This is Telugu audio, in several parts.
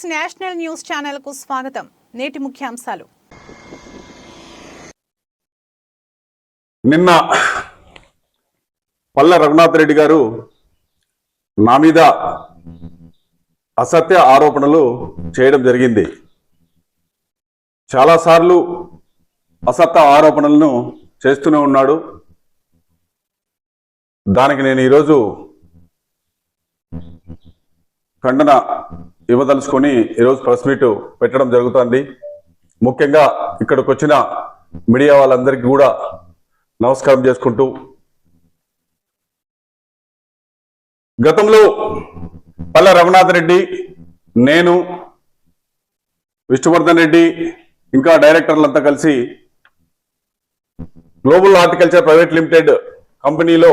సిక్స్ నేషనల్ న్యూస్ ఛానల్కు స్వాగతం. నేటి ముఖ్యాంశాలు. నిన్న పల్ల రఘునాథ్ రెడ్డి గారు నా మీద అసత్య ఆరోపణలు చేయడం జరిగింది. చాలాసార్లు అసత్య ఆరోపణలను చేస్తూనే ఉన్నాడు. దానికి నేను ఈరోజు ఖండన ఇవ్వదలుచుకొని ఈరోజు ప్రెస్ మీట్ పెట్టడం జరుగుతుంది. ముఖ్యంగా ఇక్కడికి వచ్చిన మీడియా వాళ్ళందరికీ కూడా నమస్కారం చేసుకుంటూ గతంలో పల్లె రఘునాథ్ రెడ్డి నేను విష్ణువర్ధన్ రెడ్డి ఇంకా డైరెక్టర్లంతా కలిసి గ్లోబల్ హార్టికల్చర్ ప్రైవేట్ లిమిటెడ్ కంపెనీలో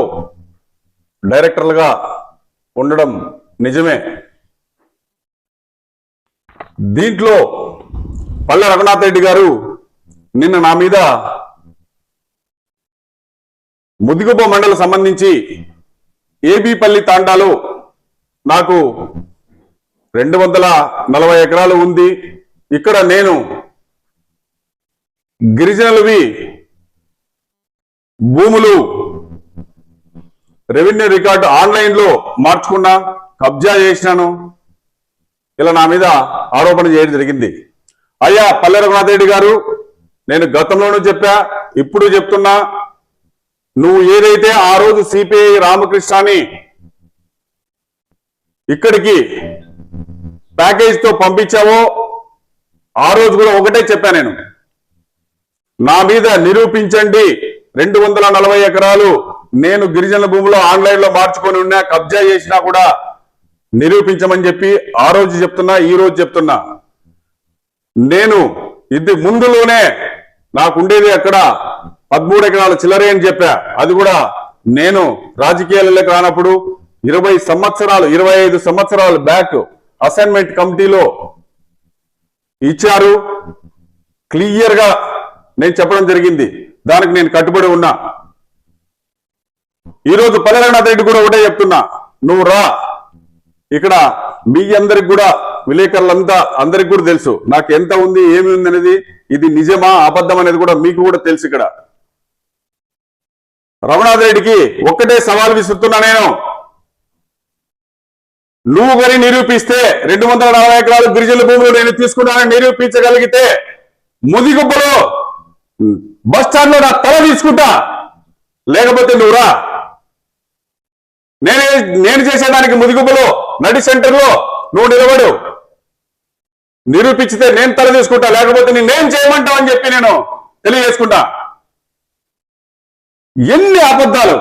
డైరెక్టర్లుగా ఉండడం నిజమే. దీంట్లో పల్లె రఘునాథ్ రెడ్డి గారు నిన్న నా మీద ముదిగుబ మండలం సంబంధించి ఏబీపల్లి తాండాలో నాకు రెండు వందల నలభై ఎకరాలు ఉంది. ఇక్కడ నేను గిరిజనులవి భూములు రెవెన్యూ రికార్డు ఆన్లైన్లో మార్చుకున్నా కబ్జా చేసినాను. ఇలా నా మీద ఆరోపణ చేయడం జరిగింది. అయ్యా పల్లె రఘునాథ్ రెడ్డి గారు నేను గతంలోనూ చెప్పా ఇప్పుడు చెప్తున్నా నువ్వు ఏదైతే ఆ రోజు సిపిఐ రామకృష్ణని ఇక్కడికి ప్యాకేజ్తో పంపించావో ఆ రోజు కూడా ఒకటే చెప్పా నేను. నా మీద నిరూపించండి రెండు వందల నలభై ఎకరాలు నేను గిరిజన భూమిలో ఆన్లైన్లో మార్చుకొని ఉన్నా కబ్జా చేసినా కూడా నిరూపించమని చెప్పి ఆ రోజు చెప్తున్నా ఈ రోజు చెప్తున్నా. నేను ఇది ముందులోనే నాకుండేది అక్కడ పదమూడు ఎకరాల చిల్లరే అని చెప్పా. అది కూడా నేను రాజకీయాలలోకి రానప్పుడు ఇరవై సంవత్సరాలు ఇరవై ఐదు సంవత్సరాలు బ్యాక్ అసైన్మెంట్ కమిటీలో ఇచ్చారు. క్లియర్గా నేను చెప్పడం జరిగింది. దానికి నేను కట్టుబడి ఉన్నా. ఈరోజు పల్లెరనాథ్ రెడ్డి కూడా ఒకటే చెప్తున్నా. నువ్వు రా. ఇక్కడ మీ అందరికి కూడా విలేకరులంతా అందరికి కూడా తెలుసు. నాకు ఎంత ఉంది ఏమి ఉంది అనేది ఇది నిజమా అబద్ధం అనేది కూడా మీకు కూడా తెలుసు ఇక్కడ. రఘునాథ్ రెడ్డికి ఒక్కటే సవాల్ విసురుతున్నా నేను. నువ్వు కానీ నిరూపిస్తే రెండు వందల నలభై ఎకరాలు గిరిజన భూములు నేను తీసుకున్నానని నిరూపించగలిగితే ముదిగుబ్బలో బస్ స్టాండ్లో నా తల తీసుకుంటా. లేకపోతే నువ్వు రా నేనే నేను చేసేదానికి ముదిగుబ్బలో నడి సెంటర్లో నువ్వు నిలబడు. నిరూపించితే నేను తల తీసుకుంటా లేకపోతే నేనేం చేయమంటావు అని చెప్పి నేను తెలియజేసుకుంటా. ఎన్ని అబద్ధాలు.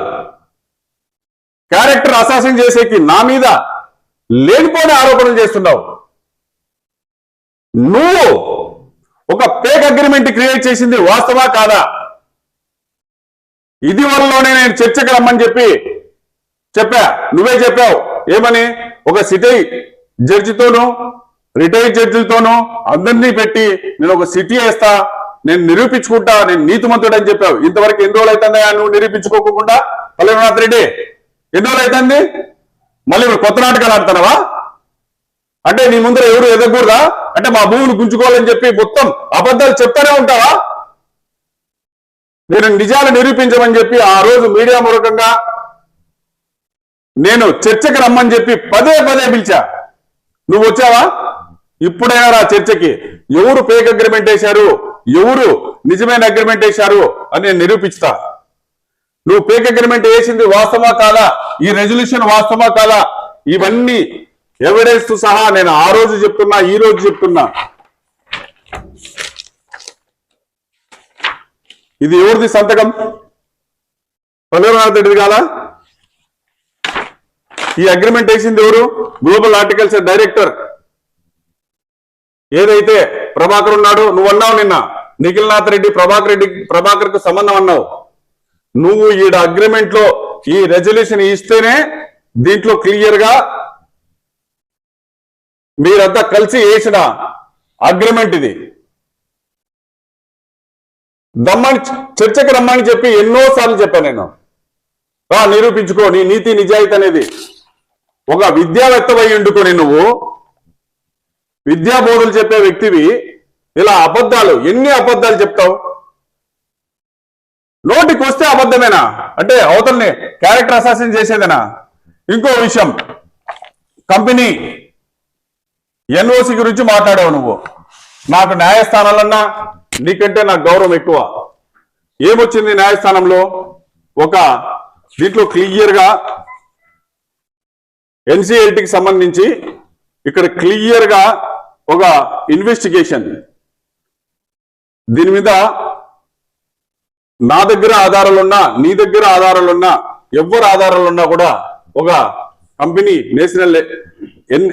క్యారెక్టర్ అసాసం చేసేకి నా మీద లేనిపోని ఆరోపణలు చేస్తున్నావు. నువ్వు ఒక పేక్ అగ్రిమెంట్ క్రియేట్ చేసింది వాస్తవా కాదా? ఇది వరలోనే నేను చర్చకు రమ్మని చెప్పి చెప్పా నువ్వే చెప్పావు. ఏమని? ఒక సిటీ జడ్జితోనూ రిటైర్డ్ జడ్జిలతోనూ అందరినీ పెట్టి నేను ఒక సిటీ వేస్తా నేను నిరూపించుకుంటా నేను నీతిమంతుడు అని చెప్పావు. ఇంతవరకు ఎన్ని రోజులు అవుతుందా నువ్వు నిరూపించుకోకుండా? పల్లెనాథ్ రెడ్డి ఎన్ని రోజులు అవుతుంది? మళ్ళీ ఇప్పుడు కొత్త నాటకాలు ఆడుతున్నావా? అంటే నీ ముందర ఎవరు ఎదగకూడదా? అంటే మా భూములు గుంజుకోవాలని చెప్పి మొత్తం అబద్ధాలు చెప్తానే ఉంటావా? నేను నిజాలు నిరూపించమని చెప్పి ఆ రోజు మీడియా మూలకంగా నేను చర్చకి రమ్మని చెప్పి పదే పదే పిలిచా. నువ్వు వచ్చావా? ఇప్పుడైనా రా చర్చకి. ఎవరు ఫేక్ అగ్రిమెంట్ వేశారు? ఎవరు నిజమైన అగ్రిమెంట్ వేశారు? అని నేను నిరూపిస్తా. నువ్వు ఫేక్ అగ్రిమెంట్ వేసింది వాస్తవా కాదా? ఈ రెజల్యూషన్ వాస్తవా కాదా? ఇవన్నీ ఎవిడెన్స్ సహా నేను ఆ రోజు చెప్తున్నా ఈ రోజు చెప్తున్నా. ఇది ఎవరిది సంతకం? పల్లెనాథ్ రెడ్డి కాదా? ఈ అగ్రిమెంట్ వేసింది ఎవరు? గ్లోబల్ ఆర్టికల్స్ డైరెక్టర్ ఏదైతే ప్రభాకర్ ఉన్నాడు నువ్వు అన్నావు నిన్న. నిఖిల్నాథ్ రెడ్డి ప్రభాకర్ రెడ్డి ప్రభాకర్కు సంబంధం అన్నావు. నువ్వు ఈడ అగ్రిమెంట్లో ఈ రెజల్యూషన్ ఇస్తేనే దీంట్లో క్లియర్గా మీరంతా కలిసి వేసిన అగ్రిమెంట్ ఇది. దమ్మని చర్చకి రమ్మని చెప్పి ఎన్నో సార్లు చెప్పాను నేను నిరూపించుకో నీ నీతి నిజాయితీ అనేది. ఒక విద్యావేత్తవై ఉండుకొని నువ్వు విద్యా బోధలు చెప్పే వ్యక్తివి ఇలా అబద్ధాలు ఎన్ని అబద్ధాలు చెప్తావు? నోటికి వస్తే అబద్ధమేనా? అంటే అవతల్ని క్యారెక్టర్ అసాసిన్ చేసేదేనా? ఇంకో విషయం కంపెనీ ఎన్ఓసి గురించి మాట్లాడావు నువ్వు. నాకు న్యాయస్థానాలన్నా నీకంటే నాకు గౌరవం ఎక్కువ. ఏమొచ్చింది న్యాయస్థానంలో? ఒక దీంట్లో క్లియర్గా ఎన్సిఎల్టీకి సంబంధించి ఇక్కడ క్లియర్గా ఒక ఇన్వెస్టిగేషన్. దీని మీద నా దగ్గర ఆధారాలున్నా నీ దగ్గర ఆధారాలున్నా ఎవరు ఆధారాలున్నా కూడా ఒక కంపెనీ నేషనల్ ఎన్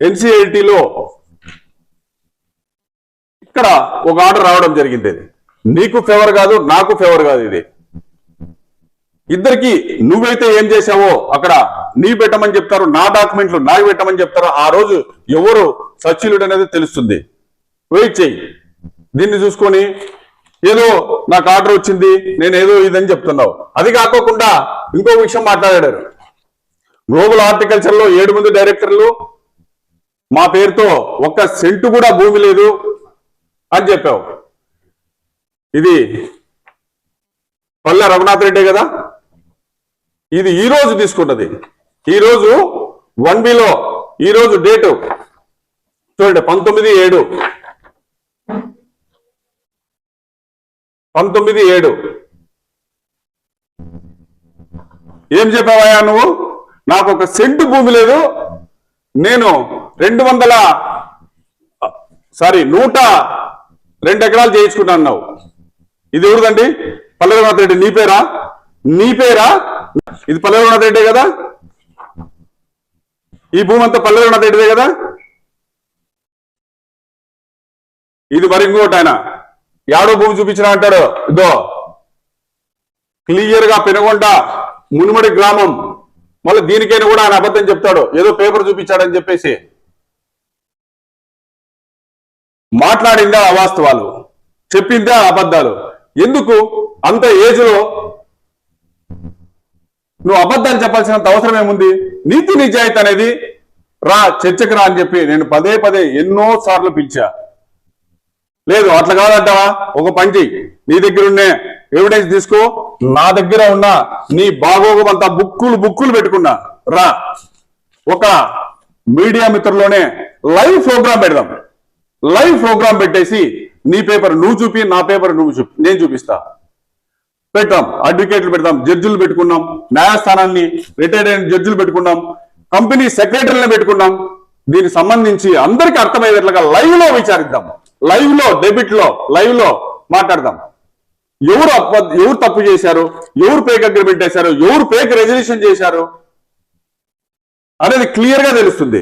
ఎన్సిఐటిలో ఇక్కడ ఒక ఆర్డర్ రావడం జరిగింది. నీకు ఫేవర్ కాదు నాకు ఫేవర్ కాదు ఇది. ఇద్దరికి నువ్వైతే ఏం చేశావో అక్కడ నీ పెట్టమని చెప్తారు నా డాక్యుమెంట్లు నాకు పెట్టమని చెప్తారు ఆ రోజు ఎవరు సచ్యులుడు అనేది తెలుస్తుంది. వెయిట్ చెయ్యి దీన్ని చూసుకొని ఏదో నాకు ఆర్డర్ వచ్చింది నేను ఏదో ఇదని చెప్తున్నావు. అది కాకోకుండా ఇంకో విషయం మాట్లాడారు గ్లోబల్ హార్టికల్చర్లో ఏడు మంది డైరెక్టర్లు మా పేరుతో ఒక్క సెంటు కూడా భూమి లేదు అని చెప్పావు. ఇది పల్లె రఘునాథ్ రెడ్డి కదా? ఇది ఈ రోజు తీసుకున్నది ఈ రోజు వన్ బిలో ఈ రోజు డేటు చూడండి పంతొమ్మిది ఏడు. పంతొమ్మిది ఏడు. ఏం చెప్పావయ్యా నువ్వు? నాకు ఒక సెంటు భూమి లేదు. నేను రెండు వందల సారీ నూట రెండు ఎకరాలు చేయించుకుంటాను ఇది ఎవరిదండి? పల్లెరనాథ్ రెడ్డి నీ పేరా? నీ పేరా? ఇది పల్లెలు రెడ్డి కదా? ఈ భూమి అంతా పల్లెలు రెడ్డిదే కదా? ఇది మరి ఇంకోటి ఆయన. యాడో భూమి చూపించిన అంటాడు. ఇదో. క్లియర్గా పెనుగొండ మునుమడి గ్రామం. మళ్ళీ దీనికైనా కూడా ఆయన అబద్ధం చెప్తాడు. ఏదో పేపర్ చూపించాడని చెప్పేసి. మాట్లాడిందా అవాస్తవాలు? చెప్పిందా అబద్ధాలు? ఎందుకు? అంత ఏజ్లో నువ్వు అబద్ధాలు చెప్పాల్సినంత అవసరం ఏముంది? నీతి నిజాయితీ అనేది రా చర్చకు రా అని చెప్పి నేను పదే పదే ఎన్నో సార్లు పిలిచా. లేదు అట్లా కాదంటావా? ఒక పంచి నీ దగ్గర ఉండే ఎవిడెన్స్ తీసుకో. నా దగ్గర ఉన్న నీ బాగోగమంతా బుక్కులు బుక్కులు పెట్టుకున్నా. రా. ఒక మీడియా మిత్రులోనే లైవ్ ప్రోగ్రామ్ పెడదాం. లైవ్ ప్రోగ్రామ్ పెట్టేసి నీ పేపర్ నువ్వు చూపి నా పేపర్ నువ్వు చూపి. నేను చూపిస్తా. పెట్టాం అడ్వకేట్లు పెడతాం జడ్జిలు పెట్టుకున్నాం న్యాయస్థానాన్ని రిటైర్డ్ అయిన జడ్జిలు పెట్టుకున్నాం కంపెనీ సెక్రటరీని పెట్టుకున్నాం. దీనికి సంబంధించి అందరికీ అర్థమయ్యేట్లుగా లైవ్లో విచారిద్దాం. లైవ్లో డెబిట్లో లైవ్లో మాట్లాడదాం. ఎవరు అప్ప ఎవరు తప్పు చేశారు? ఎవరు పేక్ అగ్రిమెంట్ చేశారు ఎవరు పేక్ రెజల్యూషన్ చేశారు? అనేది క్లియర్గా తెలుస్తుంది.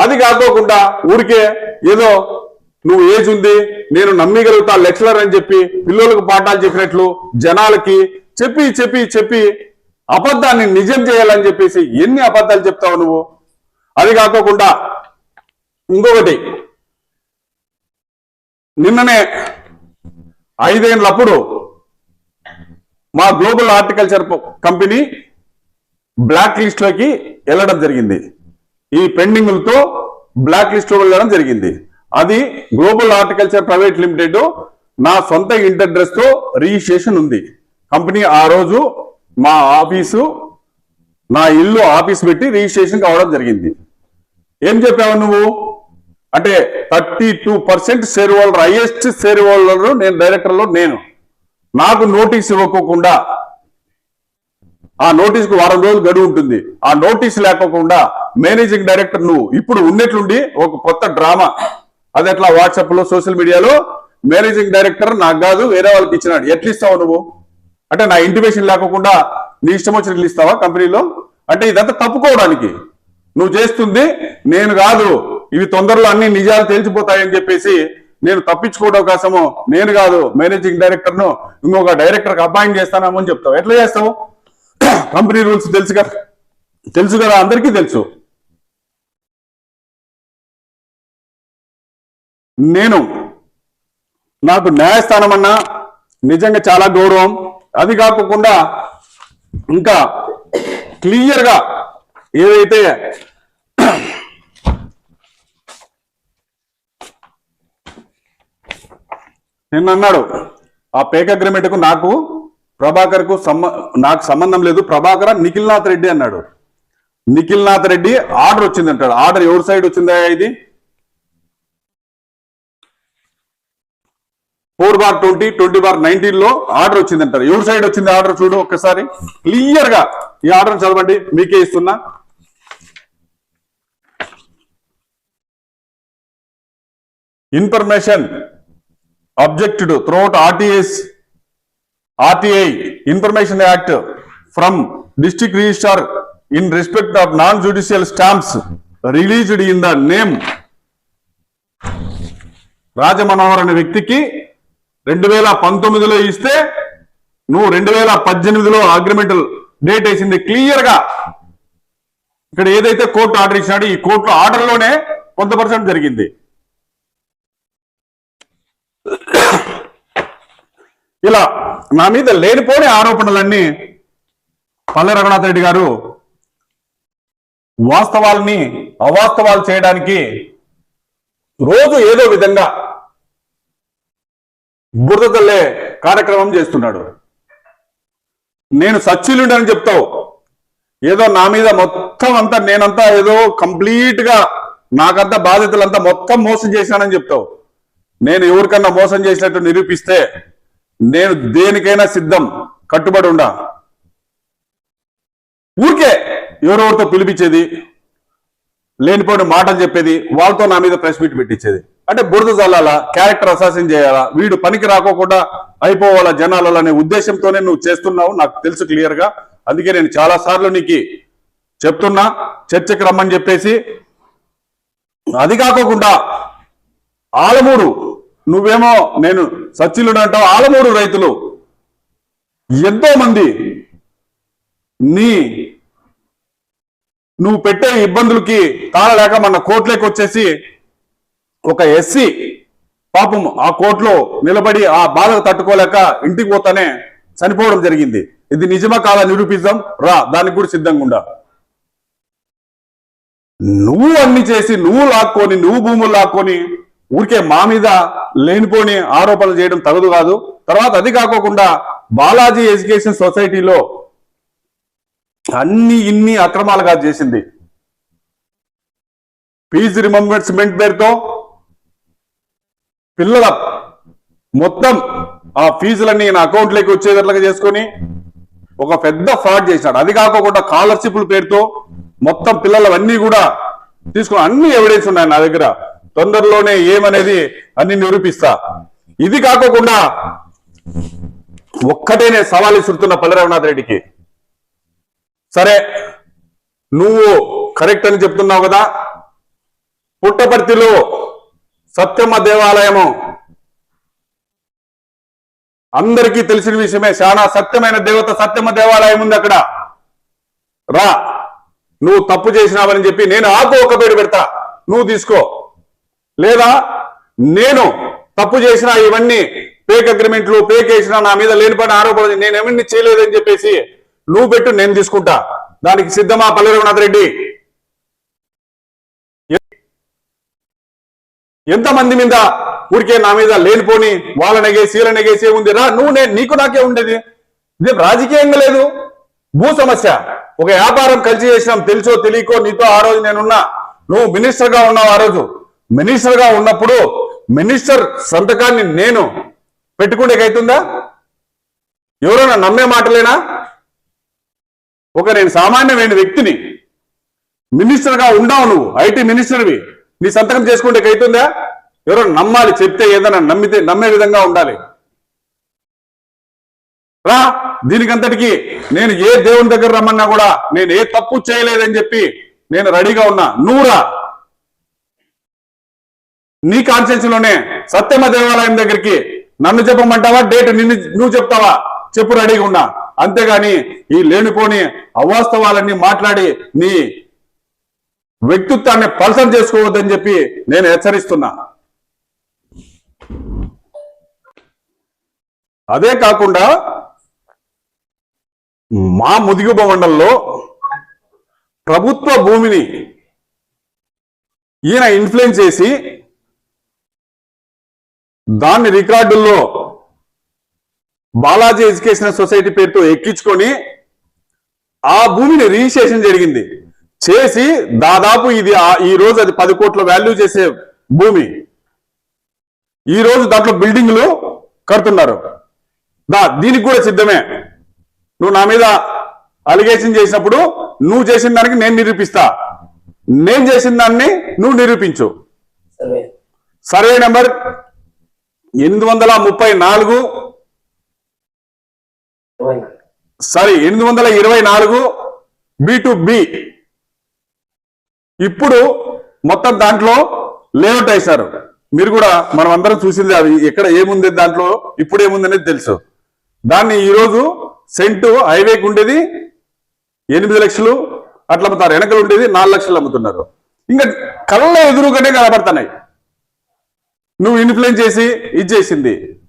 అది కాకోకుండా ఊరికే ఏదో నువ్వు ఏజ్ ఉంది నేను నమ్మిగలుగుతా లెక్చరర్ అని చెప్పి పిల్లలకు పాఠాలు చెప్పినట్లు జనాలకి చెప్పి చెప్పి చెప్పి అబద్ధాన్ని నిజం చేయాలని చెప్పేసి ఎన్ని అబద్ధాలు చెప్తావు నువ్వు? అది కాకోకుండా ఇంకొకటి. నిన్ననే ఐదేళ్ళప్పుడు మా గ్లోబల్ హార్టికల్చర్ కంపెనీ బ్లాక్ లిస్ట్లోకి వెళ్ళడం జరిగింది. ఈ పెండింగ్లతో బ్లాక్ లిస్ట్లో వెళ్ళడం జరిగింది. అది గ్లోబల్ హార్టికల్చర్ ప్రైవేట్ లిమిటెడ్ నా సొంత ఇంటర్ అడ్రస్తో రిజిస్ట్రేషన్ ఉంది. కంపెనీ ఆ రోజు మా ఆఫీసు నా ఇల్లు ఆఫీస్ పెట్టి రిజిస్ట్రేషన్ కావడం జరిగింది. ఏం చెప్పావు నువ్వు? అంటే thirty two percent share holder highest share holder నేను. డైరెక్టర్లో నేను నాకు నోటీస్ ఇవ్వకోకుండా ఆ నోటీస్కు వారం రోజులు గడువు ఉంటుంది. ఆ నోటీస్ లేకోకుండా మేనేజింగ్ డైరెక్టర్ నువ్వు. ఇప్పుడు ఉన్నట్లుండి ఒక కొత్త డ్రామా అది ఎట్లా? వాట్సాప్లో సోషల్ మీడియాలో మేనేజింగ్ డైరెక్టర్ నాకు కాదు వేరే వాళ్ళకి ఇచ్చినాడు. ఎట్లా ఇస్తావు నువ్వు? అంటే నా ఇంటిమేషన్ లేకుండా నీ ఇష్టం వచ్చినట్లు ఇస్తావా కంపెనీలో? అంటే ఇదంతా తప్పుకోవడానికి. నువ్వు చేస్తుంది నేను కాదు. ఇవి తొందరలో అన్ని నిజాలు తేల్చిపోతాయని చెప్పేసి నేను తప్పించుకోవడం కోసము నేను కాదు. మేనేజింగ్ డైరెక్టర్ను ఇంకొక డైరెక్టర్ అపాయింట్ చేస్తానేమో అని చెప్తావు. ఎట్లా చేస్తావు? కంపెనీ రూల్స్ తెలుసు కదా తెలుసు కదా అందరికీ తెలుసు. నేను నాకు న్యాయస్థానం అన్నా నిజంగా చాలా గౌరవం. అది కాకుండా ఇంకా క్లియర్గా ఏదైతే నిన్నన్నాడు ఆ పేక్ అగ్రిమెంట్కు నాకు ప్రభాకర్కు సంబ నాకు సంబంధం లేదు. ప్రభాకర్ నిఖిల్నాథ్ రెడ్డి అన్నాడు. నిఖిల్నాథ్ రెడ్డి ఆర్డర్ వచ్చింది అంటాడు ఆర్డర్ ఎవరి సైడ్ వచ్చిందా ఇది? Four bar twenty twenty bar నైన్టీన్లో ఆర్డర్ వచ్చింది అంటారు ఎవరి సైడ్ వచ్చింది ఆర్డర్ చూడు ఒక్కసారి. క్లియర్గా ఈ ఆర్డర్ చదవండి మీకే ఇస్తున్నా. Information objected throughout RTS RTI information act from district registrar in respect of non judicial stamps released in the name Rajamanohar అనే వ్యక్తికి రెండు వేల పంతొమ్మిదిలో ఇస్తే నువ్వు రెండు వేల పద్దెనిమిదిలో అగ్రిమెంట్ డేట్ వేసింది క్లియర్గా. ఇక్కడ ఏదైతే కోర్టు ఆర్డర్ ఇచ్చినాడో ఈ కోర్టు ఆర్డర్లోనే కొంత పర్సెంట్ జరిగింది. ఇలా నా మీద లేనిపోని ఆరోపణలన్నీ పల్లె రఘునాథ్ రెడ్డి గారు వాస్తవాల్ని అవాస్తవాలు చేయడానికి రోజు ఏదో విధంగా బురద తల్లే కార్యక్రమం చేస్తున్నాడు. నేను సచ్యులుండని చెప్తావు. ఏదో నా మీద మొత్తం అంతా నేనంతా ఏదో కంప్లీట్గా నాకంతా బాధ్యతలంతా మొత్తం మోసం చేశానని చెప్తావు. నేను ఎవరికన్నా మోసం చేసినట్టు నిరూపిస్తే నేను దేనికైనా సిద్ధం కట్టుబడి ఉండా. ఊరికే ఎవరెవరితో పిలిపించేది లేనిపోయిన మాటలు చెప్పేది వాళ్ళతో నా మీద ప్రెస్ మీట్ పెట్టించేది. అంటే బురద చల్లాలా క్యారెక్టర్ అసాసిన్ చేయాలా వీడు పనికి రాకోకుండా అయిపోవాలా జనాలలో అనే ఉద్దేశంతోనే నువ్వు చేస్తున్నావు నాకు తెలుసు క్లియర్గా. అందుకే నేను చాలా సార్లు నీకు చెప్తున్నా చర్చకి రమ్మని చెప్పేసి. అది కాకోకుండా ఆలమూరు నువ్వేమో నేను సచ్చిలుడు అంటావు ఆలమూరు రైతులు ఎంతో మంది నీ నువ్వు పెట్టే ఇబ్బందులకి తాళలేక మన కోట్లోకి వచ్చేసి ఒక ఎస్సీ పాపం ఆ కోర్టులో నిలబడి ఆ బాధకు తట్టుకోలేక ఇంటికి పోతానే చనిపోవడం జరిగింది. ఇది నిజమా కాదా నిరూపిద్దాం. రా దానికి కూడా సిద్ధంగా ఉండా. నువ్వు అన్ని చేసి నువ్వు లాక్కొని నువ్వు భూములు లాక్కొని ఊరికే మా మీద లేనిపోని ఆరోపణలు చేయడం తగదు కాదు. తర్వాత అది కాకోకుండా బాలాజీ ఎడ్యుకేషన్ సొసైటీలో అన్ని ఇన్ని అక్రమాలుగా చేసింది. ఫీజు రిమంబర్స్మెంట్ పేరుతో పిల్లల మొత్తం ఆ ఫీజులన్నీ నా అకౌంట్లోకి వచ్చేటట్లుగా చేసుకొని ఒక పెద్ద ఫ్రాడ్ చేశాడు అది కాకుండా స్కాలర్షిప్ల పేరుతో మొత్తం పిల్లలవన్నీ కూడా తీసుకుని అన్ని ఎవిడెన్స్ ఉన్నాయి నా దగ్గర. తొందరలోనే ఏమనేది అన్ని నిరూపిస్తా. ఇది కాకోకుండా ఒక్కటే నేను సవాల్ ఇస్తున్న పల్లె రఘునాథ్ రెడ్డికి. సరే నువ్వు కరెక్ట్ అని చెప్తున్నావు కదా? పుట్టపర్తిలో సత్యమ్మ దేవాలయము. అందరికీ తెలిసిన విషయమే చాలా సత్యమైన దేవత సత్యమ్మ దేవాలయం ఉంది అక్కడ. రా నువ్వు తప్పు చేసినావని చెప్పి నేను ఆకు ఒక పేరు పెడతా. నువ్వు తీసుకో. లేదా నేను తప్పు చేసిన ఇవన్నీ పేక్ అగ్రిమెంట్లు పేక్ వేసిన నా మీద లేనిపడిన ఆరోపణలు నేను ఏమన్నీ చేయలేదని చెప్పేసి నువ్వు పెట్టు నేను తీసుకుంటా. దానికి సిద్ధమా పల్లె రఘునాథ్ రెడ్డి ఎంతమంది మీద ఊరికే నా మీద లేనిపోని వాళ్ళ నెగేసి వీళ్ళ నెగేసి ఉంది రా నువ్వు నేను నీకు నాకే ఉండేది. ఇది రాజకీయంగా లేదు? భూ సమస్య. ఒక వ్యాపారం కలిసి చేసినాం తెలుసో తెలియకో నీతో ఆ రోజు నేనున్నా. నువ్వు మినిస్టర్గా ఉన్నావు ఆ రోజు. మినిస్టర్గా ఉన్నప్పుడు మినిస్టర్ సంతకాన్ని నేను పెట్టుకునేకైతుందా ఎవరైనా నమ్మే మాటలేనా? ఒక నేను సామాన్యమైన వ్యక్తిని మినిస్టర్గా ఉండవు నువ్వు ఐటీ మినిస్టర్వి. నీ సంతకం చేసుకుంటే కైతుందా ఎవరో నమ్మాలి చెప్తే ఏదైనా నమ్మితే నమ్మే విధంగా ఉండాలి. రా దీనికంతటికి నేను ఏ దేవుని దగ్గర రమ్మన్నా కూడా నేను ఏ తప్పు చేయలేదని చెప్పి నేను రెడీగా ఉన్నా. నూరా నీ కాన్షియన్స్లోనే సత్యమ దేవాలయం దగ్గరికి నన్ను చెప్పమంటావా? డేట్ నిన్ను నువ్వు చెప్తావా? చెప్పు రెడీగా ఉన్నా. అంతేగాని ఈ లేనిపోని అవాస్తవాలన్నీ మాట్లాడి నీ వ్యక్తిత్వాన్ని పల్సర్ చేసుకోవద్దని చెప్పి నేను హెచ్చరిస్తున్నా. అదే కాకుండా మా ముదిగుబ మండలంలో ప్రభుత్వ భూమిని ఈయన ఇన్ఫ్లుయెన్స్ చేసి దాన్ని రికార్డుల్లో బాలాజీ ఎడ్యుకేషన్ సొసైటీ పేరుతో ఎక్కించుకొని ఆ భూమిని రిజిస్ట్రేషన్ జరిగింది. చేసి దాదాపు ఇది ఈ రోజు అది పది కోట్ల వాల్యూ చేసే భూమి. ఈ రోజు దాంట్లో బిల్డింగ్లు కడుతున్నారు. దా దీనికి కూడా సిద్ధమే. నువ్వు నా మీద అలిగేషన్ చేసినప్పుడు నువ్వు చేసిన దానికి నేను నిరూపిస్తా. నేను చేసిన దాన్ని నువ్వు నిరూపించు. సర్వే. నెంబర్ ఎనిమిది వందల ముప్పై నాలుగు. సారీ ఎనిమిది వందల ఇరవై నాలుగు బి టు బి. ఇప్పుడు మొత్తం దాంట్లో లేఅవుట్ వేశారు. మీరు కూడా మనం అందరం చూసింది అవి ఎక్కడ ఏముంది దాంట్లో ఇప్పుడు ఏముంది అనేది తెలుసు. దాన్ని ఈరోజు సెంటు హైవేకి ఉండేది ఎనిమిది లక్షలు అట్లా అమ్ముతారు. వెనకలు ఉండేది నాలుగు లక్షలు అమ్ముతున్నారు. ఇంకా కళ్ళ ఎదురుగానే కనబడుతున్నాయి. నువ్వు ఇన్ఫ్లుయెన్స్ చేసి ఇది చేసింది.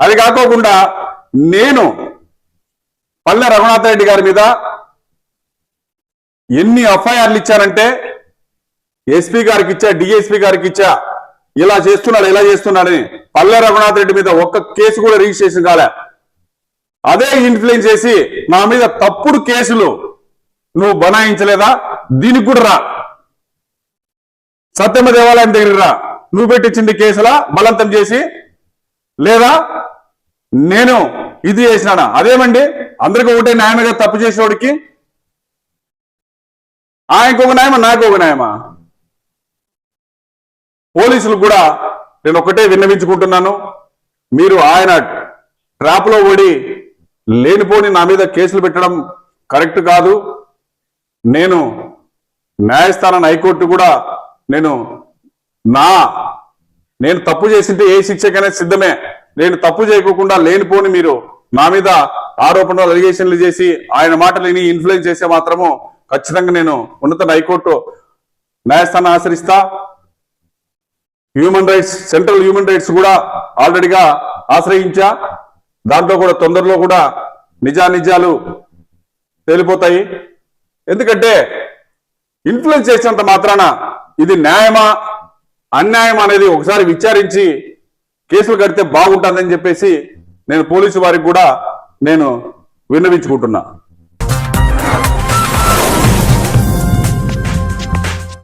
అది కాకోకుండా నేను పల్లె రఘునాథ రెడ్డి గారి మీద ఎన్ని ఎఫ్ఐఆర్లు ఇచ్చారంటే ఎస్పీ గారికి ఇచ్చా డిఎస్పీ గారికి ఇచ్చా ఇలా చేస్తున్నాడు ఇలా చేస్తున్నాడని పల్లె రఘునాథ్ రెడ్డి మీద ఒక్క కేసు కూడా రిజిస్ట్రేషన్ కాలే. అదే ఇన్ఫ్లుయెన్స్ చేసి నా మీద తప్పుడు కేసులు నువ్వు బనాయించలేదా? దీనికి కూడా రా. సత్యమ దేవాలయం దగ్గర రా. నువ్వు పెట్టించింది కేసులా? బలవంతం చేసి. లేదా? నేను ఇది చేసినానా? అదేమండి? అందరికి ఒకటే న్యాయమే కదా తప్పు చేసేవాడికి? ఆయనకు ఒక న్యాయమా? నాకు ఒక న్యాయమా? పోలీసులు కూడా నేను ఒకటే విన్నవించుకుంటున్నాను. మీరు ఆయన ట్రాప్లో ఓడి లేనిపోని నా మీద కేసులు పెట్టడం కరెక్ట్ కాదు. నేను న్యాయస్థానం హైకోర్టు కూడా నేను నా నేను తప్పు చేసింటే ఏ శిక్షకైనా సిద్ధమే. నేను తప్పు చేయకోకుండా లేనిపోని మీరు నా మీద ఆరోపణలు అలిగేషన్లు చేసి ఆయన మాటలని ఇన్ఫ్లుయెన్స్ చేస్తే మాత్రము ఖచ్చితంగా నేను ఉన్నత హైకోర్టు న్యాయస్థానం ఆశ్రయిస్తా. Human rights central human rights కూడా ఆల్రెడీగా ఆశ్రయించా. దాంట్లో కూడా తొందరలో కూడా నిజానిజాలు తేలిపోతాయి. ఎందుకంటే ఇన్ఫ్లుయెన్స్ చేసినంత మాత్రాన ఇది న్యాయమా అన్యాయం అనేది ఒకసారి విచారించి కేసులు కడితే బాగుంటుందని చెప్పేసి నేను పోలీసు వారికి కూడా నేను విన్నవించుకుంటున్నా.